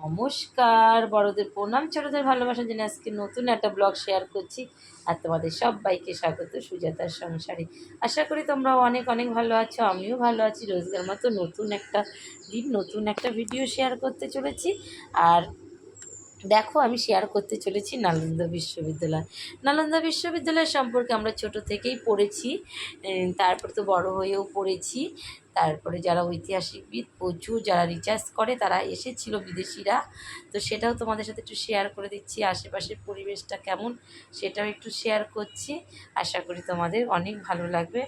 নমস্কার, বড়দের প্রণাম, ছোটদের ভালোবাসা জন্য আজকে নতুন একটা ব্লগ শেয়ার করছি। আর তোমাদের সবাইকে স্বাগত, সুজাতার সংসারে। আশা করি তোমরা অনেক অনেক ভালো আছো, আমিও ভালো আছি। রোজগার মতো নতুন একটা দিন, নতুন একটা ভিডিও শেয়ার করতে চলেছি। আর দেখো, আমি শেয়ার করতে চলেছি নালন্দা বিশ্ববিদ্যালয়। নালন্দা বিশ্ববিদ্যালয় সম্পর্কে আমরা ছোট থেকেই পড়েছি। তারপর তো বড় হয়েও পড়েছি। তারপরে যারা ঐতিহাসিকবিদ, প্রচুর যারা রিচার্জ করে, তারা এসেছিল বিদেশিরা। তো সেটাও তোমাদের সাথে একটু শেয়ার করে দিচ্ছি, আশেপাশের পরিবেশটা কেমন সেটাও একটু শেয়ার করছি। আশা করি তোমাদের অনেক ভালো লাগবে।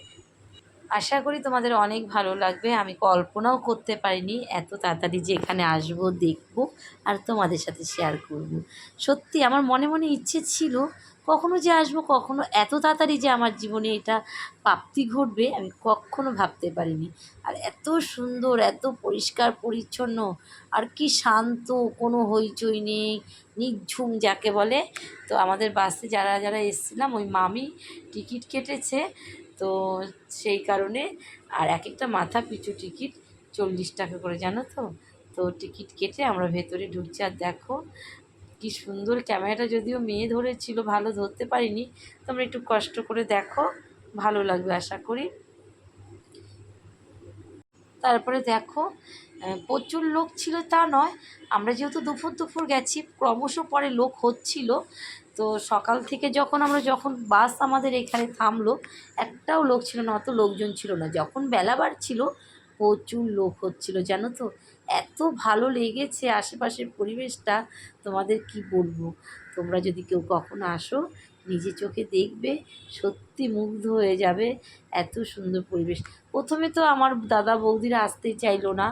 আশা করি তোমাদের অনেক ভালো লাগবে। আমি কল্পনাও করতে পারিনি, এত তাড়াতাড়ি যে এখানে আসব, দেখব আর তোমাদের সাথে শেয়ার করব। সত্যি আমার মনে মনে ইচ্ছে ছিল কখনো যে আসব, কখনো এত তাড়াতাড়ি যে আমার জীবনে এটা প্রাপ্তি ঘটবে, আমি কখনো ভাবতে পারিনি। আর এত সুন্দর, এত পরিষ্কার, পরিচ্ছন্ন, আর কি শান্ত, কোনো হইচই নেই, নিঝুম যাকে বলে। তো আমাদের বাসে যারা যারা এসেছিলাম, ওই মামি টিকিট কেটেছে। তো সেই কারণে আর এক একটা মাথা পিছু টিকিট চল্লিশ টাকা করে, জানো তো? তো টিকিট কেটে আমরা ভেতরে ঢুকছি। আর দেখো কি সুন্দর ক্যামেরাটা, যদিও মেয়ে ধরেছিল, ভালো ধরতে পারিনি। তোমরা একটু কষ্ট করে দেখো, ভালো লাগবে আশা করি। তারপরে দেখো প্রচুর লোক ছিল তা নয়। আমরা যেহেতু দুপুর দুপুর গেছি, ক্রমশ পরে লোক হচ্ছিল। তো সকাল থেকে যখন আমরা যখন বাস আমাদের এখানে থামলো, একটাও লোক ছিল না, অত লোকজন ছিল না। যখন বেলা বাড়ছিল, প্রচুর লোক হচ্ছিল, জানো তো? এত ভালো লেগেছে আশেপাশের পরিবেশটা। তোমাদের কি বলব? তোমরা যদি কেউ কখনো আসো, নিজে চোখে দেখবে, সত্যি মুগ্ধ হয়ে যাবে এত সুন্দর পরিবেশ। প্রথমে তো আমার দাদা বৌদিরা আসতেই চাইলো না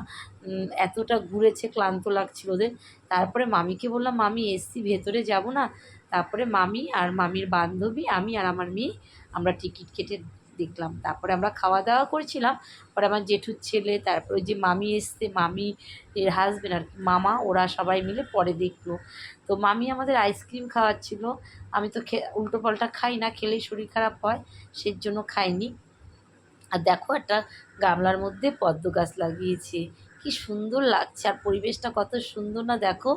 এতটা ঘুরেছে, ক্লান্ত লাগছিল ওদের। তারপরে মামিকে বললাম, মামি, এসছি, ভেতরে যাব না। তারপরে মামি আর মামির বান্ধবী, আমি আর আমার মেয়ে, আমরা টিকিট কেটে দেখলাম। তারপরে আমরা খাওয়া দাওয়া করেছিলাম। পরে আমার জেঠুর ছেলে, তারপরে যে মামি এসছে, মামি এর হাজবেন্ড আর মামা, ওরা সবাই মিলে পরে দেখল। তো মামি আমাদের আইসক্রিম খাওয়াচ্ছিল। আমি তো খে উল্টো পাল্টা খাই না, খেলেই শরীর খারাপ হয় সেই জন্য খাইনি। আর দেখো একটা গামলার মধ্যে পদ্ম গাছ লাগিয়েছে। কি সুন্দর লাগছে, আর পরিবেশটা কত সুন্দর না দেখো।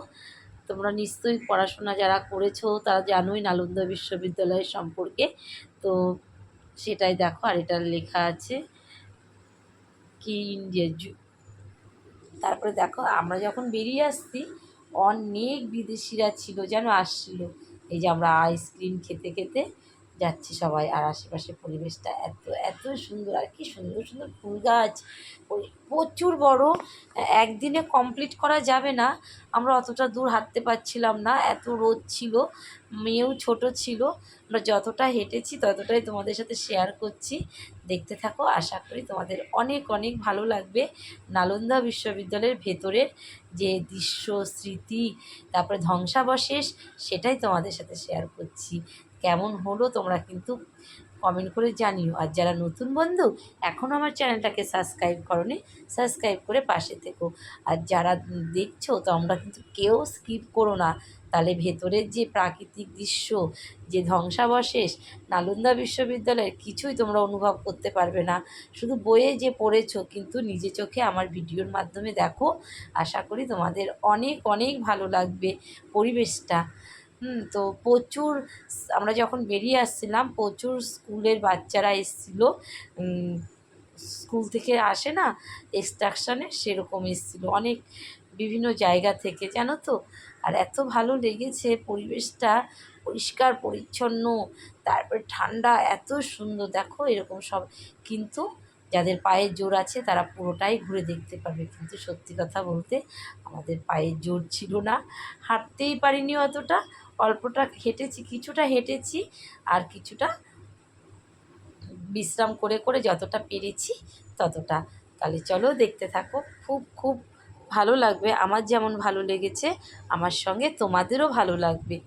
তোমরা নিশ্চয়ই পড়াশোনা যারা করেছ, তারা জানোই নালন্দা বিশ্ববিদ্যালয় সম্পর্কে। তো সেটাই দেখো, আর এটা লেখা আছে, কি ইন্ডিয়া জু, তারপরে দেখো, আমরা যখন বেরিয়ে আসছি, অনেক বিদেশিরা ছিল, যেন আসছিল। এই যে আমরা আইসক্রিম খেতে খেতে যাচ্ছি সবাই আর আশেপাশে পরিবেশটা এত এত সুন্দর আর কি সুন্দর সুন্দর ফুল গাছ। প্রচুর বড়, একদিনে কমপ্লিট করা যাবে না। আমরা অতটা দূর হাঁটতে পারছিলাম না, এত রোদ ছিল, মেয়েও ছোট ছিল। আমরা যতটা হেঁটেছি ততটাই তোমাদের সাথে শেয়ার করছি। দেখতে থাকো। আশা করি তোমাদের অনেক অনেক ভালো লাগবে। নালন্দা বিশ্ববিদ্যালয়ের ভেতরের যে দৃশ্য, স্মৃতি, তারপরে ধ্বংসাবশেষ, সেটাই তোমাদের সাথে শেয়ার করছি। কেমন হলো তোমরা কিন্তু কমেন্ট করে জানিও। আর যারা নতুন বন্ধু এখনও আমার চ্যানেলটাকে সাবস্ক্রাইব করনি সাবস্ক্রাইব করে পাশে থেকো। আর যারা দেখছ, তোমরা কিন্তু কেউ স্কিপ করো না। তাহলে ভেতরের যে প্রাকৃতিক দৃশ্য, যে ধ্বংসাবশেষ, নালন্দা বিশ্ববিদ্যালয়ের কিছুই তোমরা অনুভব করতে পারবে না। শুধু বইয়ে যে পড়েছো, কিন্তু নিজে চোখে আমার ভিডিওর মাধ্যমে দেখো। আশা করি তোমাদের অনেক অনেক ভালো লাগবে পরিবেশটা। হুম, তো প্রচুর আমরা যখন বেরিয়ে আসছিলাম, প্রচুর স্কুলের বাচ্চারা এসেছিল। স্কুল থেকে আসে না এক্সট্রাকশানে সেরকম এসেছিল। অনেক বিভিন্ন জায়গা থেকে, জানো তো? আর এত ভালো লেগেছে পরিবেশটা, পরিষ্কার, পরিচ্ছন্ন, তারপরে ঠান্ডা, এত সুন্দর। দেখো এরকম সব। কিন্তু যাদের পায়ের জোর আছে তারা পুরোটাই ঘুরে দেখতে পারবে। কিন্তু সত্যি কথা বলতে আমাদের পায়ের জোর ছিল না। হাঁটতেই পারিনি অতটা। অল্পটা হেঁটেছি, কিছুটা হেঁটেছি আর কিছুটা বিশ্রাম করে করে যতটা পেরেছি ততটা। তাহলে চলো দেখতে থাকো। খুব খুব ভালো লাগবে আমার যেমন ভালো লেগেছে আমার সঙ্গে তোমাদেরও ভালো লাগবে।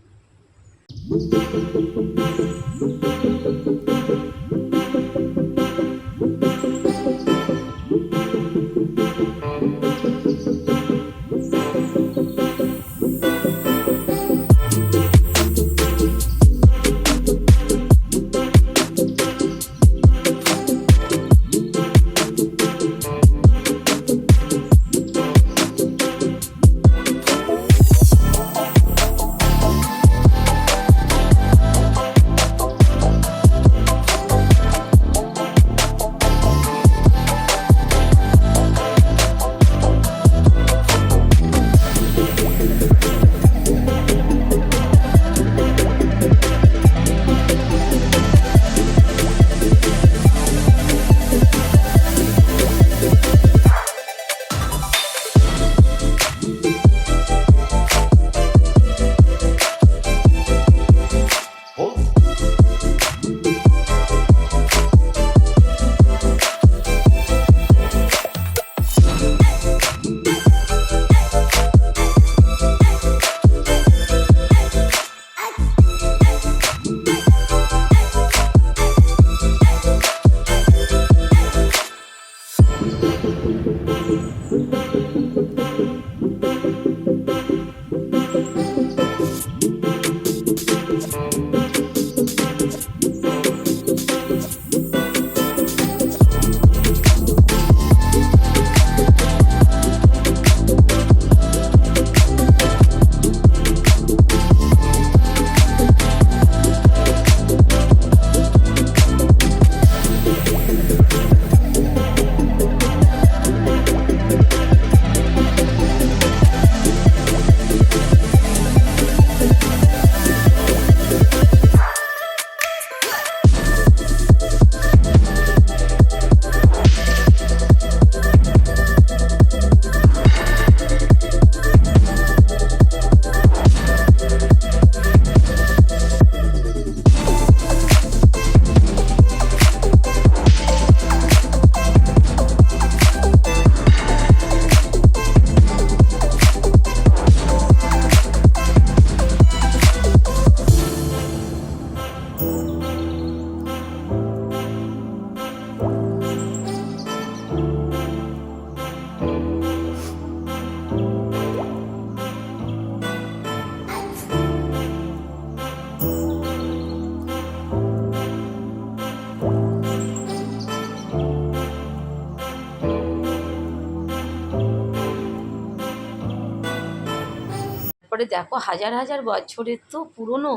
তারপরে দেখো হাজার হাজার বছরের তো পুরনো।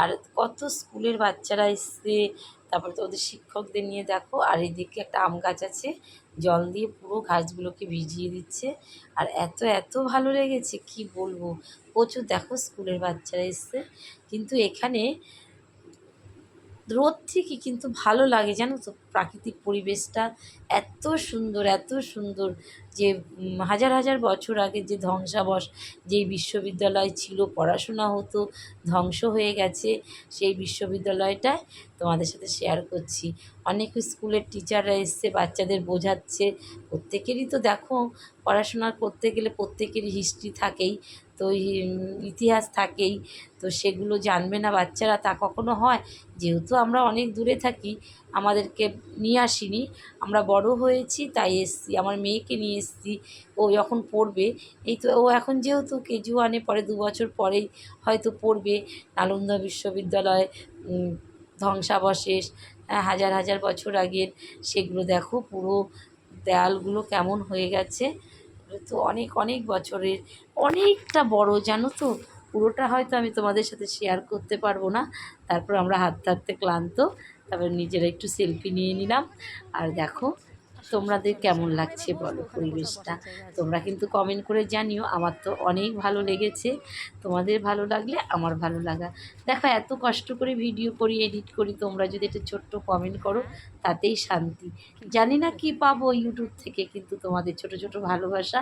আর কত স্কুলের বাচ্চারা এসছে। তারপরে তো ওদের শিক্ষকদের নিয়ে দেখো, আর এদিকে একটা আম গাছ আছে। জল দিয়ে পুরো গাছগুলোকে ভিজিয়ে দিচ্ছে। আর এত এত ভালো লেগেছে, কি বলব? প্রচুর দেখো স্কুলের বাচ্চারা এসছে। কিন্তু এখানে রোদ ঠিকই, কিন্তু ভালো লাগে, জানো তো? প্রাকৃতিক পরিবেশটা এত সুন্দর এত সুন্দর যে হাজার হাজার বছর আগে যে ধ্বংসাবশ যেই বিশ্ববিদ্যালয় ছিল, পড়াশোনা হতো, ধ্বংস হয়ে গেছে, সেই বিশ্ববিদ্যালয়টায় তোমাদের সাথে শেয়ার করছি। অনেক স্কুলের টিচাররা এসছে, বাচ্চাদের বোঝাচ্ছে। প্রত্যেকেরই তো দেখো, পড়াশোনা করতে গেলে প্রত্যেকেরই হিস্ট্রি থাকেই, তো ইতিহাস থাকেই, তো সেগুলো জানবে না বাচ্চারা, তা কখনো হয়? যেহেতু আমরা অনেক দূরে থাকি আমাদেরকে নিয়ে আসিনি। আমরা বড় হয়েছি তাই এসছি। আমার মেয়েকে নিয়ে এসছি। ও যখন পড়বে এই তো ও এখন যেহেতু কেজি ওয়ানে পরে দু বছর পরেই হয়তো পড়বে। নালন্দা বিশ্ববিদ্যালয় ধ্বংসাবশেষ হ্যাঁ, হাজার হাজার বছর আগের সেগুলো দেখো পুরো দেয়ালগুলো কেমন হয়ে গেছে। তো অনেক অনেক বছরের অনেকটা বড় জানো তো? পুরোটা হয়তো আমি তোমাদের সাথে শেয়ার করতে পারব না। তারপর আমরা হাঁটতে হাঁটতে ক্লান্ত। তারপর নিজেরা একটু সেলফি নিয়ে নিলাম। আর দেখো, তোমাদের কেমন লাগছে বলো পরিবেশটা? তোমরা কিন্তু কমেন্ট করে জানিও, আমার তো অনেক ভালো লেগেছে। তোমাদের ভালো লাগলে আমার ভালো লাগা। দেখো, এত কষ্ট করে ভিডিও করি এডিট করি, তোমরা যদি একটা ছোট্ট কমেন্ট করো, তাতেই শান্তি। জানি না কি পাবো ইউটিউব থেকে, কিন্তু তোমাদের ছোট ছোট ভালোবাসা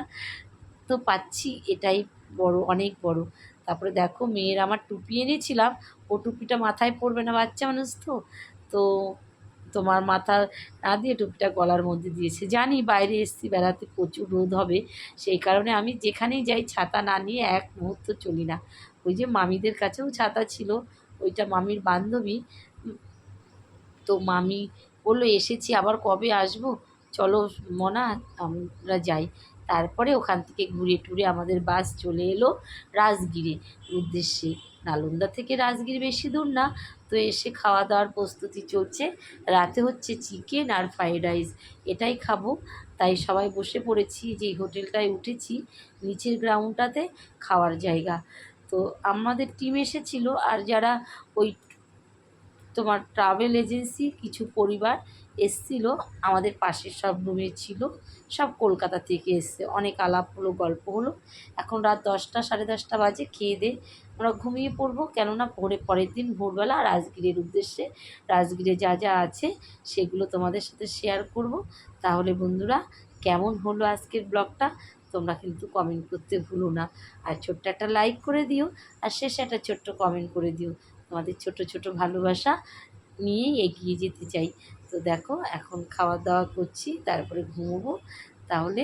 তো পাচ্ছি, এটাই বড়, অনেক বড়। তারপরে দেখো, মেয়ের আমার টুপি এনেছিলাম, ও টুপিটা মাথায় পড়বে না, বাচ্চা মানুষ তো। তো তোমার মাথা না দিয়ে টুপিটা গলার মধ্যে দিয়েছে। জানি বাইরে এসছি, বেড়াতে প্রচুর রোদ হবে। সেই কারণে আমি যেখানেই যাই ছাতা না নিয়ে এক মুহূর্ত চলি না। ওই যে মামিদের কাছেও ছাতা ছিল, ওইটা মামির বান্ধবী। তো মামি বলল, এসেছি, আবার কবে আসব? চলো মনা, আমরা যাই। তারপরে ওখান থেকে ঘুরে টুরে আমাদের বাস চলে এলো রাজগিরে। উদ্দেশ্যে নালন্দা থেকে রাজগির বেশি দূর না, তো এসে খাওয়া দাওয়ার প্রস্তুতি চলছে। রাতে হচ্ছে চিকেন আর ফ্রাইড রাইস এটাই খাব। তাই সবাই বসে পড়েছি, যেই হোটেলটায় উঠেছি, নিচের গ্রাউন্ডটাতে খাওয়ার জায়গা। তো আমাদের টিম এসেছিল, আর যারা ওই তোমার ট্রাভেল এজেন্সি কিছু পরিবার এসছিল, আমাদের পাশের সব রুমে ছিল, সব কলকাতা থেকে এসছে। অনেক আলাপ হলো, গল্প হলো। এখন রাত দশটা, সাড়ে দশটা বাজে, খেয়ে দে। আমরা ঘুমিয়ে পড়ব, কেননা পরে, পরের দিন ভোরবেলা রাজগীরের উদ্দেশ্যে, রাজগীরে যা যা আছে সেগুলো তোমাদের সাথে শেয়ার করব। তাহলে বন্ধুরা, কেমন হলো আজকের ব্লগটা তোমরা কিন্তু কমেন্ট করতে ভুলো না। আর ছোট্ট একটা লাইক করে দিও, আর শেষে একটা ছোট্ট কমেন্ট করে দিও। তোমাদের ছোট ছোট ভালোবাসা নিয়েই এগিয়ে যেতে চাই। তো দেখো, এখন খাওয়া দাওয়া করছি, তারপরে ঘুমোবো। তাহলে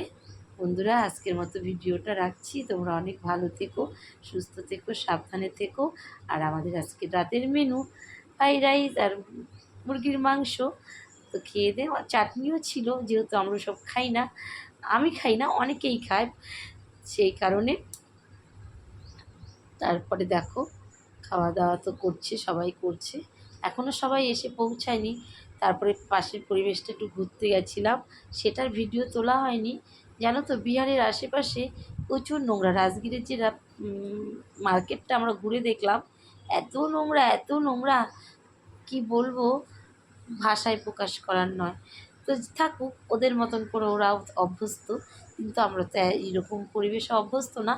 বন্ধুরা, আজকের মতো ভিডিওটা রাখছি। তোমরা অনেক ভালো থেকো, সুস্থ থেকো, সাবধানে থেকো। আর আমাদের আজকে রাতের মেনু, ফ্রাইড রাইস আর মুরগির মাংস। তো খেয়ে দে চাটনিও ছিল, যেহেতু আমরা সব খাই না। আমি খাই না, অনেকেই খায়। সেই কারণে তারপরে দেখো খাওয়া দাওয়া তো করছে, সবাই করছে। এখনও সবাই এসে পৌঁছায়নি। তারপরে পাশের পরিবেশটা একটু ঘুরতে গেছিলাম। সেটার ভিডিও তোলা হয়নি। জানো তো, বিহারের আশেপাশে প্রচুর নোংরা। রাজগীরের যে মার্কেটটা আমরা ঘুরে দেখলাম, এত নোংরা এত নোংরা। কি বলব? ভাষায় প্রকাশ করার নয়। তো থাকুক, ওদের মতন করে ওরা অভ্যস্ত। কিন্তু আমরা তো এইরকম পরিবেশে অভ্যস্ত না।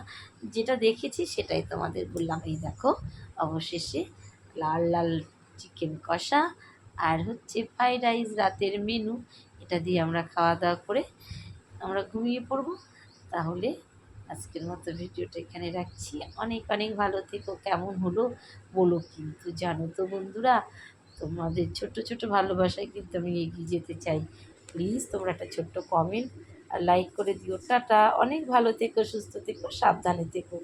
যেটা দেখেছি সেটাই তোমাদের বললাম। এই দেখো অবশেষে লাল লাল চিকেন কষা আর হচ্ছে ফ্রাইড রাইস রাতের মেনু এটা দিয়ে আমরা খাওয়া দাওয়া করে আমরা ঘুমিয়ে পড়ব। তাহলে আজকের মতো ভিডিওটা এখানে রাখছি। অনেক অনেক ভালো থেকো, কেমন হলো বলো কিন্তু জানো তো বন্ধুরা, তোমাদের ছোট ছোট ভালোবাসায় কিন্তু আমি এগিয়ে যেতে চাই। প্লিজ তোমরা একটা ছোট্ট কমেন্ট আর লাইক করে দিও। টাটা, অনেক ভালো থেকো, সুস্থ থেকো, সাবধানে থেকো।